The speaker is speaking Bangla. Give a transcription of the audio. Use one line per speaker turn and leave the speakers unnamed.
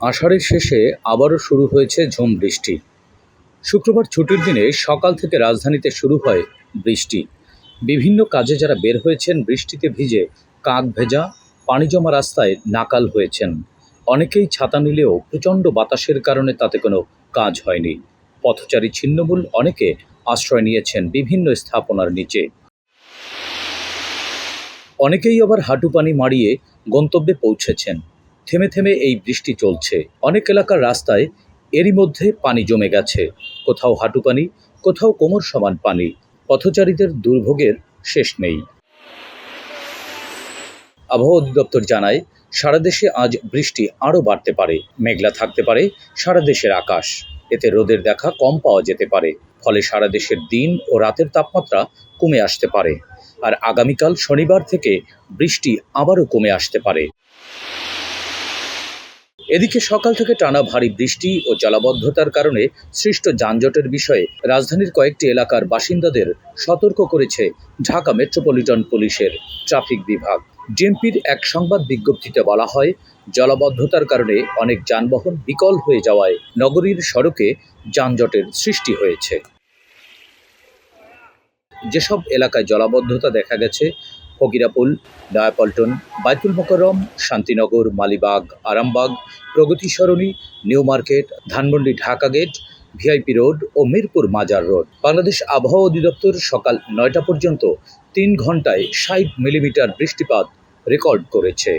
আষাঢ়ের শেষে আবারও শুরু হয়েছে ঝুম বৃষ্টি। শুক্রবার ছুটির দিনে সকাল থেকে রাজধানীতে শুরু হয় বৃষ্টি। বিভিন্ন কাজে যারা বের হয়েছেন, বৃষ্টিতে ভিজে কাক ভেজা, পানি জমা রাস্তায় নাকাল হয়েছেন। অনেকেই ছাতা নিলেও প্রচণ্ড বাতাসের কারণে তাতে কোনো কাজ হয়নি। পথচারী ছিন্নমূল অনেকে আশ্রয় নিয়েছেন বিভিন্ন স্থাপনার নিচে। অনেকেই আবার হাঁটু পানি মারিয়ে গন্তব্যে পৌঁছেছেন। থেমে থেমে এই বৃষ্টি চলছে। অনেক এলাকার রাস্তায় এরই মধ্যে পানি জমে গেছে। কোথাও হাঁটু পানি, কোথাও কোমর সমান পানি। পথচারীদের দুর্ভোগের শেষ নেই। আবহাওয়া অধিদপ্তর জানায়, সারা দেশে আজ বৃষ্টি আরও বাড়তে পারে। মেঘলা থাকতে পারে সারা দেশের আকাশ। এতে রোদের দেখা কম পাওয়া যেতে পারে। ফলে সারা দেশের দিন ও রাতের তাপমাত্রা কমে আসতে পারে। আর আগামীকাল শনিবার থেকে বৃষ্টি আবারও কমে আসতে পারে। এদিকে সকাল থেকে টানা ভারী বৃষ্টি ও জলাবদ্ধতার কারণে সৃষ্ট যানজটের বিষয়ে রাজধানীর কয়েকটি এলাকার বাসিন্দাদের সতর্ক করেছে ঢাকা মেট্রোপলিটন পুলিশের ট্রাফিক বিভাগ। ডিএমপির এক সংবাদ বিজ্ঞপ্তিতে বলা হয়, জলাবদ্ধতার কারণে অনেক যানবাহন বিকল হয়ে যাওয়ায় নগরীর সড়কে যানজটের সৃষ্টি হয়েছে। যেসব এলাকায় জলাবদ্ধতা দেখা গেছে Fakirapool Nayapaltan Baitul Mukarram Shantinagar, Malibagh, Arambagh, Pragati Sarani, new market, Dhanmondi, Dhaka gate, VIP road ও মিরপুর মাজার রোড। বাংলাদেশ আবহাওয়া অধিদপ্তর সকাল নয়টা পর্যন্ত তিন ঘন্টায় ষাট মিলিমিটার বৃষ্টিপাত রেকর্ড করেছে।